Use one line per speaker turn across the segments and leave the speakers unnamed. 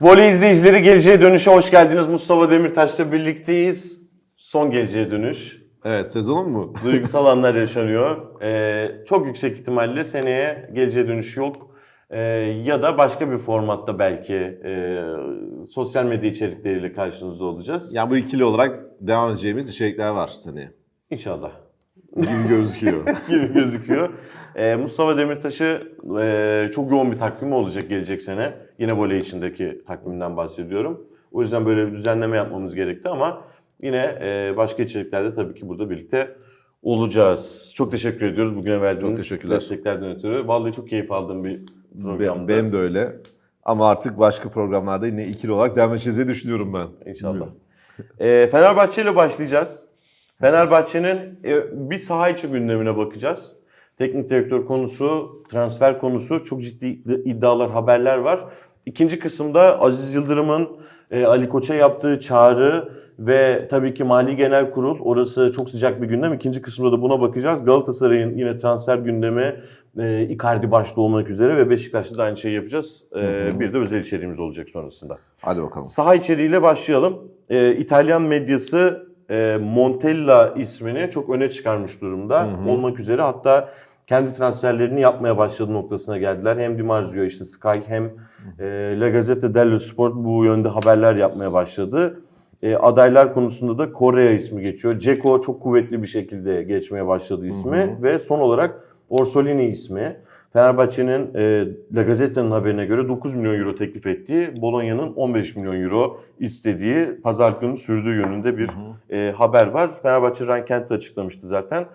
Voley izleyicileri Geleceğe Dönüş'e hoş geldiniz. Mustafa Demirtaş'la birlikteyiz. Son Geleceğe Dönüş.
Evet sezonun mu?
Duygusal anlar yaşanıyor. Ee, çok yüksek ihtimalle seneye Geleceğe Dönüş yok. Ee, ya da başka bir formatta belki e, sosyal medya içerikleriyle karşınızda olacağız.
Yani bu ikili olarak devam edeceğimiz içerikler var seneye.
İnşallah.
Gibi gözüküyor.
gibi gözüküyor. Ee, Mustafa Demirtaş'ı e, çok yoğun bir takvimi olacak gelecek sene. Yine voley içindeki takvimden bahsediyorum. O yüzden böyle bir düzenleme yapmamız gerekti ama yine e, başka içeriklerde tabii ki burada birlikte olacağız. Çok teşekkür ediyoruz bugüne verdiğiniz
Çok teşekkürler.
desteklerden ötürü. Vallahi çok keyif aldığım bir programdı.
benim, de öyle. Ama artık başka programlarda yine ikili olarak devam edeceğiz diye düşünüyorum ben.
İnşallah. Ee, Fenerbahçe ile başlayacağız. Fenerbahçe'nin e, bir saha içi gündemine bakacağız. Teknik direktör konusu, transfer konusu çok ciddi iddialar, haberler var. İkinci kısımda Aziz Yıldırım'ın e, Ali Koç'a yaptığı çağrı ve tabii ki Mali Genel Kurul. Orası çok sıcak bir gündem. İkinci kısımda da buna bakacağız. Galatasaray'ın yine transfer gündemi e, Icardi başta olmak üzere ve Beşiktaş'ta da aynı şeyi yapacağız. E, bir de özel içeriğimiz olacak sonrasında.
Hadi bakalım.
Saha içeriğiyle başlayalım. Ee, İtalyan medyası e, Montella ismini çok öne çıkarmış durumda olmak üzere. Hatta kendi transferlerini yapmaya başladı noktasına geldiler. Hem Di Marzio işte Sky hem e, La Gazzetta dello Sport bu yönde haberler yapmaya başladı. E, adaylar konusunda da Korea ismi geçiyor. Ceko çok kuvvetli bir şekilde geçmeye başladı ismi ve son olarak Orsolini ismi. Fenerbahçe'nin e, La Gazzetta'nın haberine göre 9 milyon euro teklif ettiği, Bologna'nın 15 milyon euro istediği pazarlığını sürdüğü yönünde bir e, haber var. Fenerbahçe Rankent de açıklamıştı zaten.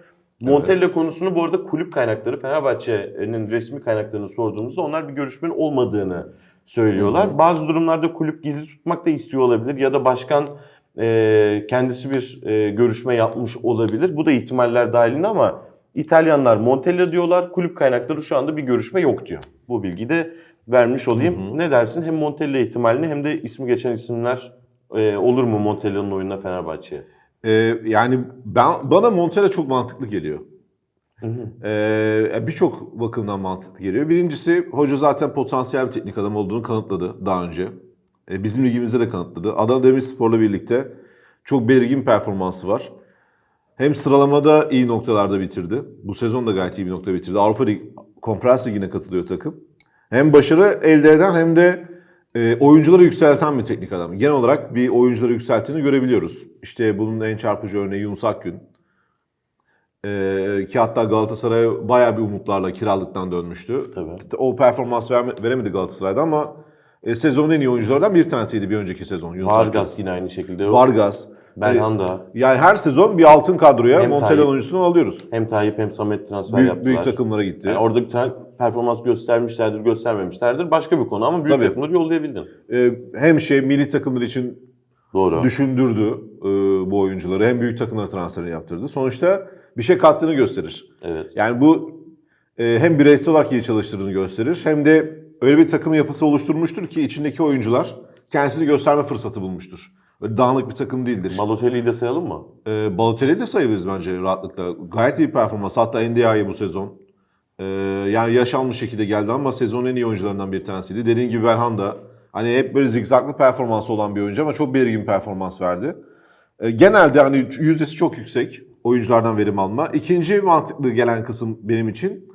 Montella konusunu bu arada kulüp kaynakları, Fenerbahçe'nin resmi kaynaklarını sorduğumuzda onlar bir görüşmenin olmadığını söylüyorlar. Bazı durumlarda kulüp gizli tutmak da istiyor olabilir ya da başkan e, kendisi bir e, görüşme yapmış olabilir. Bu da ihtimaller dahilinde ama İtalyanlar Montella diyorlar, kulüp kaynakları şu anda bir görüşme yok diyor. Bu bilgiyi de vermiş olayım. Ne dersin? Hem Montella ihtimalini hem de ismi geçen isimler e, olur mu Montella'nın oyununa Fenerbahçe'ye?
Ee, yani ben bana Montella çok mantıklı geliyor. Ee, Birçok bakımdan mantıklı geliyor. Birincisi hoca zaten potansiyel bir teknik adam olduğunu kanıtladı daha önce. Ee, bizim ligimizde de kanıtladı. Adana Demirspor'la birlikte çok belirgin performansı var. Hem sıralamada iyi noktalarda bitirdi. Bu sezon da gayet iyi bir nokta bitirdi. Avrupa Lig, Konferans Ligi'ne katılıyor takım. Hem başarı elde eden hem de e, oyuncuları yükselten bir teknik adam. Genel olarak bir oyuncuları yükselttiğini görebiliyoruz. İşte bunun en çarpıcı örneği Yunus Akgün. E, ki hatta Galatasaray bayağı bir umutlarla kiralıktan dönmüştü.
Tabii.
O performans verme- veremedi Galatasaray'da ama e, sezonun en iyi oyunculardan bir tanesiydi bir önceki sezon. Yunus Akgün.
Vargas yine aynı şekilde.
Vargas.
Belhanda.
Yani her sezon bir altın kadroya
Tayyip.
oyuncusunu alıyoruz.
Hem Tayyip hem Samet transfer
Büyük,
yaptılar.
büyük takımlara gitti.
Yani orada bir tane performans göstermişlerdir, göstermemişlerdir. Başka bir konu ama büyük
Tabii.
takımları yollayabildin.
Ee, hem şey milli takımlar için
Doğru.
düşündürdü e, bu oyuncuları. Hem büyük takımlara transferini yaptırdı. Sonuçta bir şey kattığını gösterir.
Evet.
Yani bu e, hem bireysel olarak iyi çalıştırdığını gösterir hem de öyle bir takım yapısı oluşturmuştur ki içindeki oyuncular kendisini gösterme fırsatı bulmuştur. Böyle dağınık bir takım değildir.
Balotelli'yi de sayalım mı?
E, Balotelli'yi de sayabiliriz bence rahatlıkla. Gayet iyi performans. Hatta NDI'yi bu sezon. E, yani yaşanmış şekilde geldi ama sezonun en iyi oyuncularından bir tanesiydi. Dediğin gibi Belhanda. Hani hep böyle zigzaglı performansı olan bir oyuncu ama çok belirgin performans verdi. E, genelde hani yüzdesi çok yüksek oyunculardan verim alma. İkinci mantıklı gelen kısım benim için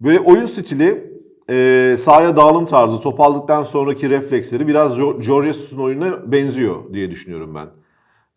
böyle oyun stili e, sahaya dağılım tarzı, top aldıktan sonraki refleksleri biraz Jesus'un oyununa benziyor diye düşünüyorum ben.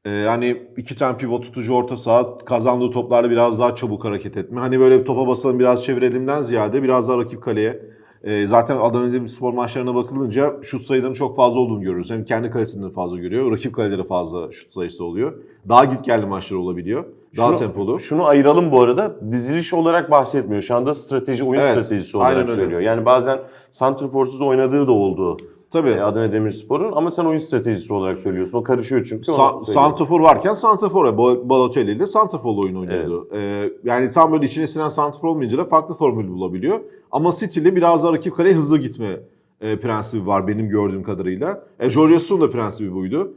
E, hani iki tane pivot tutucu orta saha kazandığı toplarla biraz daha çabuk hareket etme. Hani böyle topa basalım biraz çevirelimden ziyade biraz daha rakip kaleye. E, zaten Adana Demirspor maçlarına bakılınca şut sayılarının çok fazla olduğunu görüyoruz. Hem kendi kalesinden fazla görüyor, rakip kalelere fazla şut sayısı oluyor. Daha git geldi maçlar olabiliyor. Daha
Şunu-
tempolu.
Şunu ayıralım bu arada. Diziliş olarak bahsetmiyor. Şu anda strateji, oyun
Evet,
stratejisi olarak söylüyor. Yani bazen santrforsuz oynadığı da oldu.
Tabii.
e, Adana Demirspor'un ama sen oyun stratejisi olarak söylüyorsun. O karışıyor çünkü.
Sa-. Santrafor varken Santrafor'a, Bal- Balotelli ile Santrafor'la oyun oynuyordu. Ee, yani tam böyle içine sinen Santrafor olmayınca da farklı formül bulabiliyor. Ama City'li biraz daha rakip kaleye hızlı gitme e, prensibi var benim gördüğüm kadarıyla. E, Jorge Jesus'un da prensibi buydu.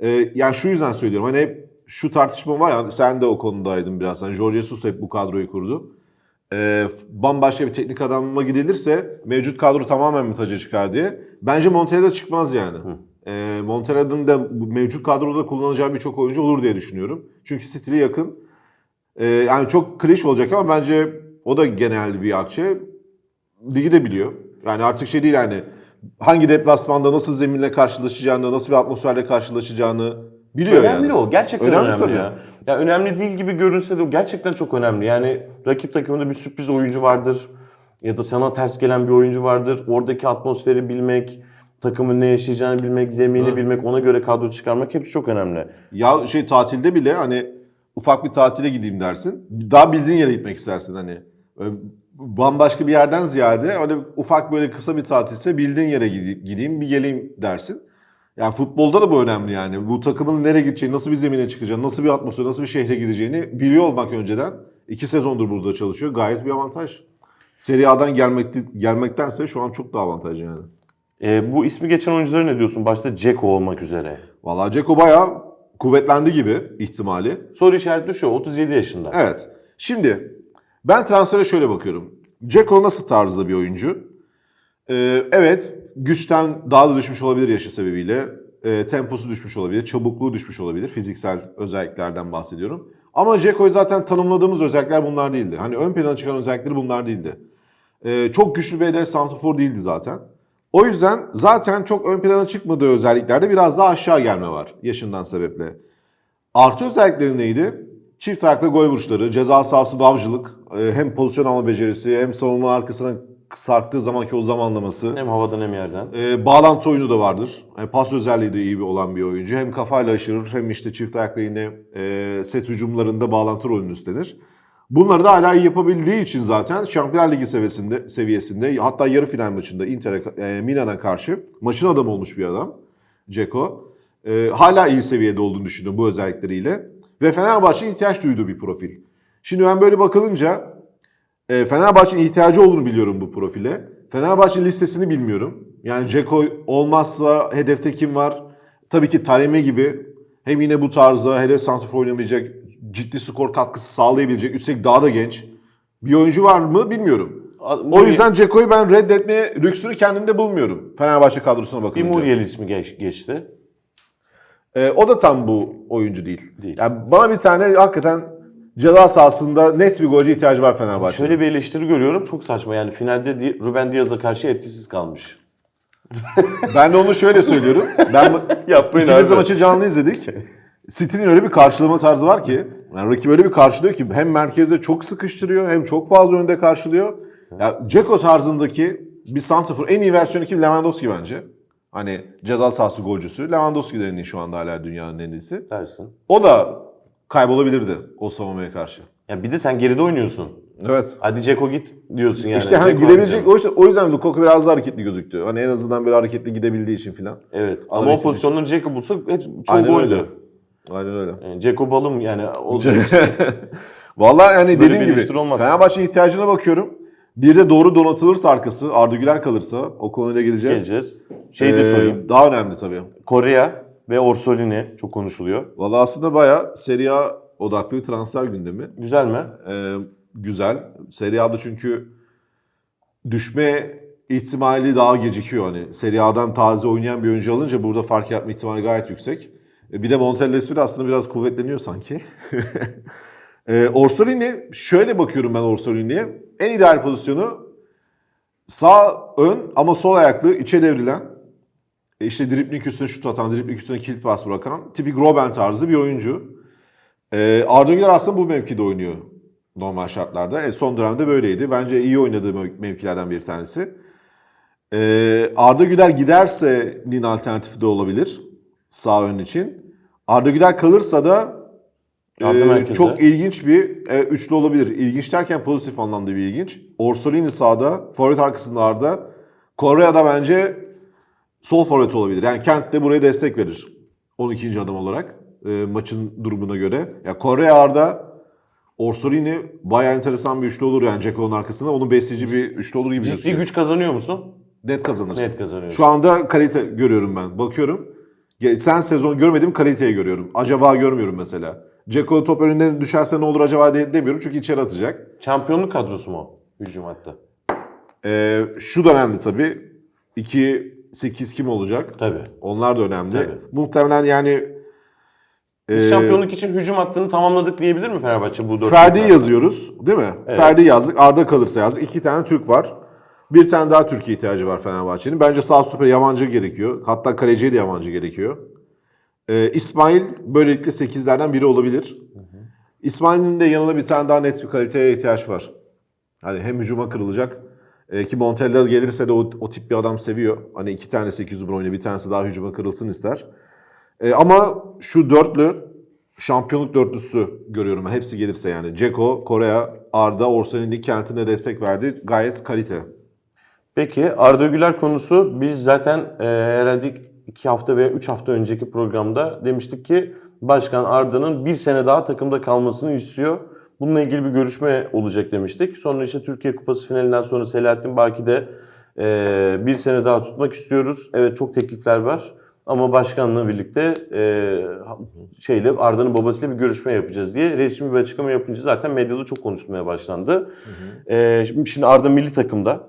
E, yani şu yüzden söylüyorum hani hep şu tartışma var ya sen de o konudaydın biraz. Hani Jorge Jesus hep bu kadroyu kurdu. E, bambaşka bir teknik adamıma gidilirse mevcut kadro tamamen mi taca çıkar diye. Bence Montella'da çıkmaz yani. E, Montella'nın da mevcut kadroda kullanacağı birçok oyuncu olur diye düşünüyorum. Çünkü stili yakın. E, yani çok klişe olacak ama bence o da genel bir akçe. Ligi de biliyor. Yani artık şey değil yani hangi deplasmanda nasıl zeminle karşılaşacağını, nasıl bir atmosferle karşılaşacağını biliyor
önemli
yani.
o. Gerçekten
Önemli
önemli,
tabii.
ya. Ya önemli değil gibi görünse de gerçekten çok önemli. Yani rakip takımında bir sürpriz oyuncu vardır ya da sana ters gelen bir oyuncu vardır. Oradaki atmosferi bilmek, takımın ne yaşayacağını bilmek, zemini
Hı.
bilmek, ona göre kadro çıkarmak hepsi çok önemli.
Ya şey tatilde bile hani ufak bir tatile gideyim dersin. Daha bildiğin yere gitmek istersin hani. Bambaşka bir yerden ziyade öyle ufak böyle kısa bir tatilse bildiğin yere gideyim bir geleyim dersin. Yani futbolda da bu önemli yani. Bu takımın nereye gideceğini, nasıl bir zemine çıkacağını, nasıl bir atmosfer, nasıl bir şehre gideceğini biliyor olmak önceden. iki sezondur burada çalışıyor. Gayet bir avantaj. Serie A'dan gelmek, gelmektense şu an çok daha avantajlı yani.
Ee, bu ismi geçen oyunculara ne diyorsun? Başta Ceko olmak üzere.
Vallahi Ceko bayağı kuvvetlendi gibi ihtimali.
Soru işareti şu, 37 yaşında.
Evet. Şimdi ben transfere şöyle bakıyorum. Ceko nasıl tarzda bir oyuncu? Ee, evet güçten daha da düşmüş olabilir yaşı sebebiyle. Ee, temposu düşmüş olabilir, çabukluğu düşmüş olabilir. Fiziksel özelliklerden bahsediyorum. Ama Ceko'yu zaten tanımladığımız özellikler bunlar değildi. Hani ön plana çıkan özellikleri bunlar değildi. Ee, çok güçlü bir hedef santrafor değildi zaten. O yüzden zaten çok ön plana çıkmadığı özelliklerde biraz daha aşağı gelme var yaşından sebeple. Artı özellikleri neydi? Çift ayaklı gol vuruşları, ceza sahası davcılık, e, hem pozisyon alma becerisi hem savunma arkasına sarktığı zamanki o zamanlaması.
Hem havadan hem yerden.
E, bağlantı oyunu da vardır. E, pas özelliği de iyi bir olan bir oyuncu. Hem kafayla aşırır hem işte çift ayakla yine e, set hücumlarında bağlantı rolünü üstlenir. Bunları da hala iyi yapabildiği için zaten Şampiyonlar Ligi seviyesinde, seviyesinde hatta yarı final maçında Inter'e, e, Milan'a karşı maçın adamı olmuş bir adam Ceko. E, hala iyi seviyede olduğunu düşünüyorum bu özellikleriyle. Ve Fenerbahçe'nin ihtiyaç duyduğu bir profil. Şimdi ben böyle bakılınca e, Fenerbahçe'nin ihtiyacı olduğunu biliyorum bu profile. Fenerbahçe'nin listesini bilmiyorum. Yani Ceko olmazsa hedefte kim var? Tabii ki Taremi gibi hem yine bu tarzda hedef santrafor oynamayacak, ciddi skor katkısı sağlayabilecek, üstelik daha da genç bir oyuncu var mı bilmiyorum. O yüzden Ceko'yu ben reddetmeye lüksünü kendimde bulmuyorum. Fenerbahçe kadrosuna
bir
bakılınca.
Muriel ismi geç, geçti.
Ee, o da tam bu oyuncu değil.
Değil.
Yani bana bir tane hakikaten ceza sahasında net bir golcü ihtiyacı var Fenerbahçe'nin.
Şöyle bir eleştiri görüyorum. Çok saçma. Yani finalde Di- Ruben Diaz'a karşı etkisiz kalmış.
Ben de onu şöyle söylüyorum. Ben
Yapmayın
ikimiz de
abi.
maçı canlı izledik. City'nin öyle bir karşılama tarzı var ki, yani rakip öyle bir karşılıyor ki hem merkezde çok sıkıştırıyor hem çok fazla önde karşılıyor. Ya Ceko tarzındaki bir santrafor en iyi versiyonu kim? Lewandowski bence. Hani ceza sahası golcüsü. Lewandowski'lerin en iyi şu anda hala dünyanın en iyisi.
Dersin.
O da kaybolabilirdi o savunmaya karşı.
Ya bir de sen geride oynuyorsun.
Evet.
Hadi Ceko git diyorsun yani.
İşte hani
Dzeko
gidebilecek o, işte, o yüzden Lukaku biraz daha hareketli gözüktü. Hani en azından böyle hareketli gidebildiği için filan.
Evet. Ama o pozisyonları Ceko bulsa hep çoğu
Aynen
goldü.
öyle. Aynen öyle.
Yani Ceko balım yani. O
Vallahi yani
Böyle
dediğim gibi. Fenerbahçe'nin ihtiyacına bakıyorum. Bir de doğru donatılırsa arkası, Arda Güler kalırsa o konuya geleceğiz.
geleceğiz. Şey de
Ee,
sorayım.
Daha önemli tabii.
Korea ve Orsolini çok konuşuluyor.
Vallahi aslında bayağı Serie A odaklı bir transfer gündemi.
Güzel mi?
Ee, güzel. Serie A'da çünkü düşme ihtimali daha gecikiyor. Hani Serie A'dan taze oynayan bir oyuncu alınca burada fark yapma ihtimali gayet yüksek. E, Bir de Montella de aslında biraz kuvvetleniyor sanki. e, Orsolini, şöyle bakıyorum ben Orsolini'ye. En ideal pozisyonu sağ ön ama sol ayaklı içe devrilen işte dripling üstüne şut atan, dripling üstüne kilit pas bırakan tipik Robben tarzı bir oyuncu. Ee, Arda Güler aslında bu mevkide oynuyor normal şartlarda. E, son dönemde böyleydi. Bence iyi oynadığı mev- mevkilerden bir tanesi. Ee, Arda Güler giderse Nin alternatifi de olabilir sağ ön için. Arda Güler kalırsa da e,
merkeze.
çok ilginç bir e, üçlü olabilir. İlginç derken pozitif anlamda bir ilginç. Orsolini sağda, forvet arkasında Arda. Korea'da bence sol forvet olabilir. Yani Kent de buraya destek verir. 12. adam olarak e, maçın durumuna göre. Ya Kore Arda Orsolini bayağı enteresan bir üçlü olur yani Ceko'nun arkasında. Onun besleyici bir üçlü olur gibi gözüküyor.
güç kazanıyor musun?
Net kazanırsın.
Net kazanıyorsun.
Şu anda kalite görüyorum ben. Bakıyorum. Geçen sezon görmediğim kaliteyi görüyorum. Acaba görmüyorum mesela. Ceko top önüne düşerse ne olur acaba de- demiyorum çünkü içeri atacak.
Şampiyonluk kadrosu mu hücum hattı?
Ee, şu da önemli tabii. 2-8 kim olacak?
Tabii.
Onlar da önemli.
Tabii.
Muhtemelen yani
Biz
e,
şampiyonluk için hücum hattını tamamladık diyebilir mi Fenerbahçe bu dört
Ferdi yazıyoruz değil mi? Ferdi yazdık. Arda kalırsa yazdık. İki tane Türk var. Bir tane daha Türkiye ihtiyacı var Fenerbahçe'nin. Bence sağ stoper yabancı gerekiyor. Hatta kaleciye de yabancı gerekiyor. Ee, İsmail böylelikle 8'lerden biri olabilir. İsmail'in de yanına bir tane daha net bir kaliteye ihtiyaç var. Hani hem hücuma kırılacak e, ki Montella gelirse de o, o tip bir adam seviyor. Hani iki tane 8 numara oynuyor, bir tanesi daha hücuma kırılsın ister. E, ama şu dörtlü şampiyonluk dörtlüsü görüyorum. Hepsi gelirse yani. Ceko, Korea, Arda, Orsane'nin kentine destek verdi. Gayet kalite.
Peki Arda Güler konusu biz zaten e, herhalde iki hafta veya üç hafta önceki programda demiştik ki Başkan Arda'nın bir sene daha takımda kalmasını istiyor. Bununla ilgili bir görüşme olacak demiştik. Sonra işte Türkiye Kupası finalinden sonra Selahattin Baki de e, bir sene daha tutmak istiyoruz. Evet çok teklifler var. Ama başkanla birlikte e, şeyle Arda'nın babasıyla bir görüşme yapacağız diye resmi bir açıklama yapınca zaten medyada çok konuşulmaya başlandı. E, şimdi- şimdi Arda milli takımda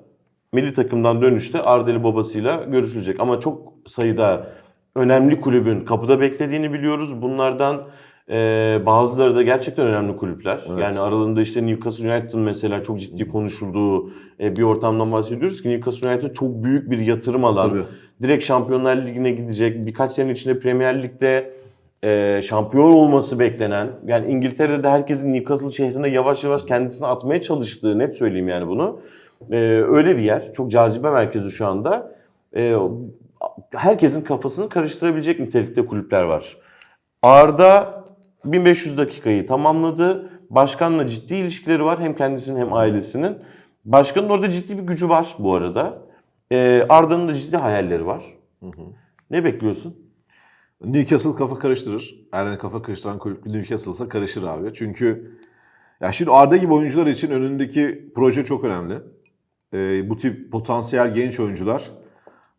milli takımdan dönüşte Ardeli babasıyla görüşülecek. Ama çok sayıda önemli kulübün kapıda beklediğini biliyoruz. Bunlardan e, bazıları da gerçekten önemli kulüpler. Yani aralarında işte Newcastle United'ın mesela çok ciddi konuşulduğu e, bir ortamdan bahsediyoruz ki Newcastle United çok büyük bir yatırım alan.
Tabii.
Direkt Şampiyonlar Ligi'ne gidecek. Birkaç sene içinde Premier Lig'de e, şampiyon olması beklenen, yani İngiltere'de herkesin Newcastle şehrine yavaş yavaş kendisini atmaya çalıştığı, net söyleyeyim yani bunu. E, öyle bir yer. Çok cazibe merkezi şu anda. E, herkesin kafasını karıştırabilecek nitelikte kulüpler var. Arda 1500 dakikayı tamamladı. Başkanla ciddi ilişkileri var. Hem kendisinin hem ailesinin. Başkanın orada ciddi bir gücü var bu arada. E, Arda'nın da ciddi hayalleri var. Ne bekliyorsun?
Newcastle kafa karıştırır. Yani kafa karıştıran kulüp Newcastle'sa karışır abi. Çünkü ya şimdi Arda gibi oyuncular için önündeki proje çok önemli. Ee, bu tip potansiyel genç oyuncular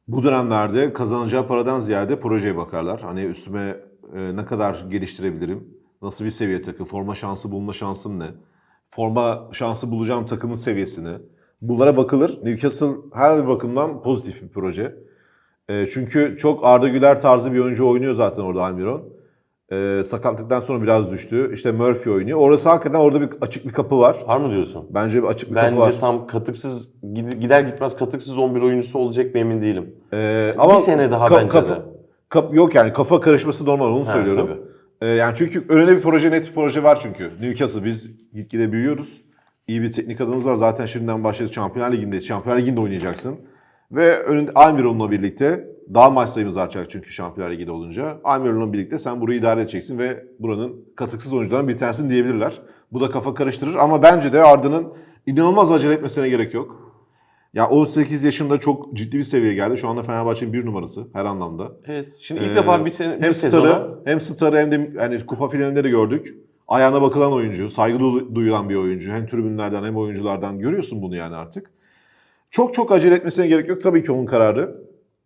bu dönemlerde kazanacağı paradan ziyade projeye bakarlar. Hani üstüme e, ne kadar geliştirebilirim? Nasıl bir seviye takım? Forma şansı bulma şansım ne? Forma şansı bulacağım takımın seviyesini. Bunlara bakılır. Newcastle her bir bakımdan pozitif bir proje. E, çünkü çok Arda Güler tarzı bir oyuncu oynuyor zaten orada Almiron. E, sakatlıktan sonra biraz düştü. İşte Murphy oynuyor. Orası hakikaten orada bir açık bir kapı var.
Var mı diyorsun?
Bence bir açık bir kapı
Bence
var.
tam katıksız gid- gider gitmez katıksız 11 oyuncusu olacak mı emin değilim.
Ee,
Bir sene daha bence de.
kap- yok yani kafa karışması normal onu
Ha,
söylüyorum.
tabii.
Ee, yani çünkü önünde bir proje net bir proje var çünkü. Newcastle biz gitgide büyüyoruz. İyi bir teknik adamımız var. Zaten şimdiden başladı. Şampiyonlar Ligi'ndeyiz. Şampiyonlar Ligi'nde oynayacaksın. Ve önünde Almiron'la birlikte daha maç sayımız artacak çünkü Şampiyonlar Ligi'de olunca. Almiron'la birlikte sen burayı idare edeceksin ve buranın katıksız oyuncularından bir tanesini diyebilirler. Bu da kafa karıştırır ama bence de Arda'nın inanılmaz acele etmesine gerek yok. Ya 18 yaşında çok ciddi bir seviyeye geldi. Şu anda Fenerbahçe'nin bir numarası her anlamda.
Evet. Şimdi ilk
Ee,
defa bir sene bir
hem
sezona
starı, hem starı hem de yani kupa finalinde de gördük. Ayağına bakılan oyuncu, saygı du- duyulan bir oyuncu. Hem tribünlerden hem oyunculardan görüyorsun bunu yani artık. Çok çok acele etmesine gerek yok. Tabii ki onun kararı.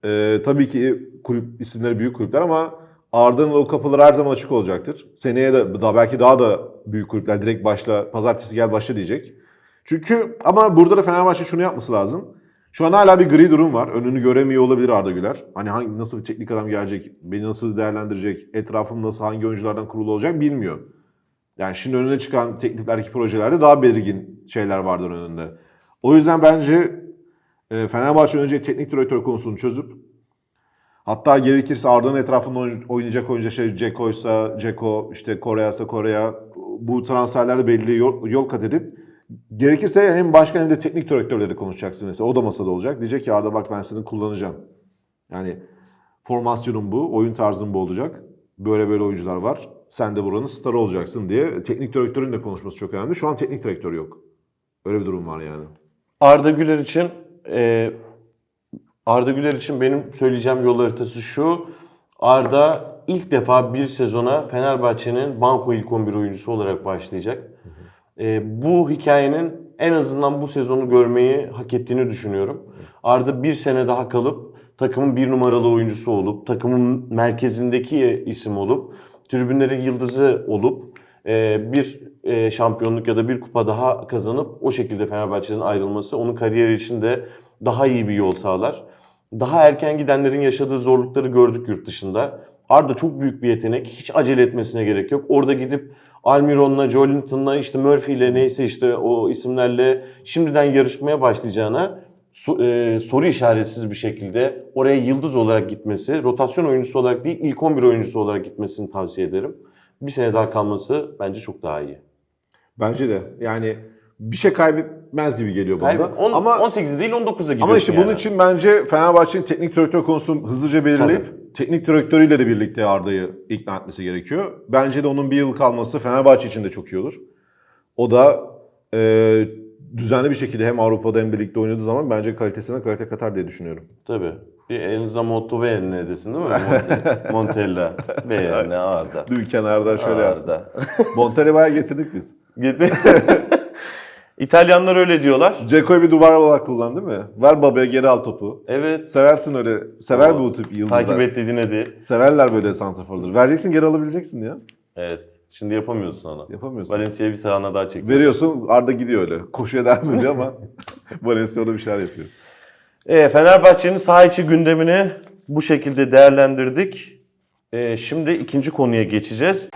Ee, tabii ki kulüp isimleri büyük kulüpler ama Arda'nın o kapıları her zaman açık olacaktır. Seneye de daha belki daha da büyük kulüpler direkt başla, pazartesi gel başla diyecek. Çünkü ama burada da Fenerbahçe şunu yapması lazım. Şu an hala bir gri durum var. Önünü göremiyor olabilir Arda Güler. Hani hangi, nasıl bir teknik adam gelecek, beni nasıl değerlendirecek, etrafım nasıl, hangi oyunculardan kurulu olacak bilmiyor. Yani şimdi önüne çıkan tekliflerdeki projelerde daha belirgin şeyler vardır önünde. O yüzden bence e, Fenerbahçe önce teknik direktör konusunu çözüp hatta gerekirse Arda'nın etrafında oyn- oynayacak oyuncu şey Ceko'ysa Ceko, işte Kore'ysa Korea bu transferlerde belli yol, yol kat edip gerekirse hem başkan hem de teknik direktörleri konuşacaksın mesela. O da masada olacak. Diyecek ki Arda bak ben seni kullanacağım. Yani formasyonun bu, oyun tarzın bu olacak. Böyle böyle oyuncular var. Sen de buranın starı olacaksın diye teknik direktörün de konuşması çok önemli. Şu an teknik direktör yok. Öyle bir durum var yani.
Arda Güler için e, Arda Güler için benim söyleyeceğim yol haritası şu. Arda ilk defa bir sezona Fenerbahçe'nin banko ilk 11 oyuncusu olarak başlayacak. E, bu hikayenin en azından bu sezonu görmeyi hak ettiğini düşünüyorum. Arda bir sene daha kalıp takımın bir numaralı oyuncusu olup takımın merkezindeki isim olup tribünlerin yıldızı olup e, bir e, şampiyonluk ya da bir kupa daha kazanıp o şekilde Fenerbahçe'den ayrılması onun kariyeri için de daha iyi bir yol sağlar. Daha erken gidenlerin yaşadığı zorlukları gördük yurt dışında. Arda çok büyük bir yetenek. Hiç acele etmesine gerek yok. Orada gidip Almiron'la, Joelinton'la, işte Murphy'yle neyse işte o isimlerle şimdiden yarışmaya başlayacağına so- e, soru işaretsiz bir şekilde oraya yıldız olarak gitmesi, rotasyon oyuncusu olarak değil ilk 11 oyuncusu olarak gitmesini tavsiye ederim. Bir sene daha kalması bence çok daha iyi.
Bence de. Yani bir şey kaybetmez gibi geliyor bana.
Kaybet- on-
ama
18'i değil 19'da gidiyorsun
ama işte bunun
yani.
için bence Fenerbahçe'nin teknik direktör konusunu hızlıca belirleyip teknik direktörüyle de birlikte Arda'yı ikna etmesi gerekiyor. Bence de onun bir yıl kalması Fenerbahçe için de çok iyi olur. O da e, düzenli bir şekilde hem Avrupa'da hem ligde oynadığı zaman bence kalitesine kalite katar diye düşünüyorum.
Tabii. Bir elinizde Motto ve eline desin değil mi? Monte- Montella. Ve eline Arda.
Dün kenardan şöyle.
Arda.
Montella'yı bayağı getirdik biz.
Gitti. İtalyanlar öyle diyorlar.
Ceko'yu bir duvar olarak kullan değil mi? Ver babaya geri al topu.
Evet.
Seversin öyle. Sever
Tamam.
bu tip yıldızlar.
Takip et dediğin hadi.
Severler böyle santraforları. Vereceksin geri alabileceksin ya.
Evet. Şimdi yapamıyorsun onu.
Yapamıyorsun.
Valencia'ya bir sahana daha çekiyor.
Veriyorsun Arda gidiyor öyle. Koşuya devam ediyor ama Valencia orada bir şeyler yapıyor.
E, Fenerbahçe'nin saha içi gündemini bu şekilde değerlendirdik. E, şimdi ikinci konuya geçeceğiz.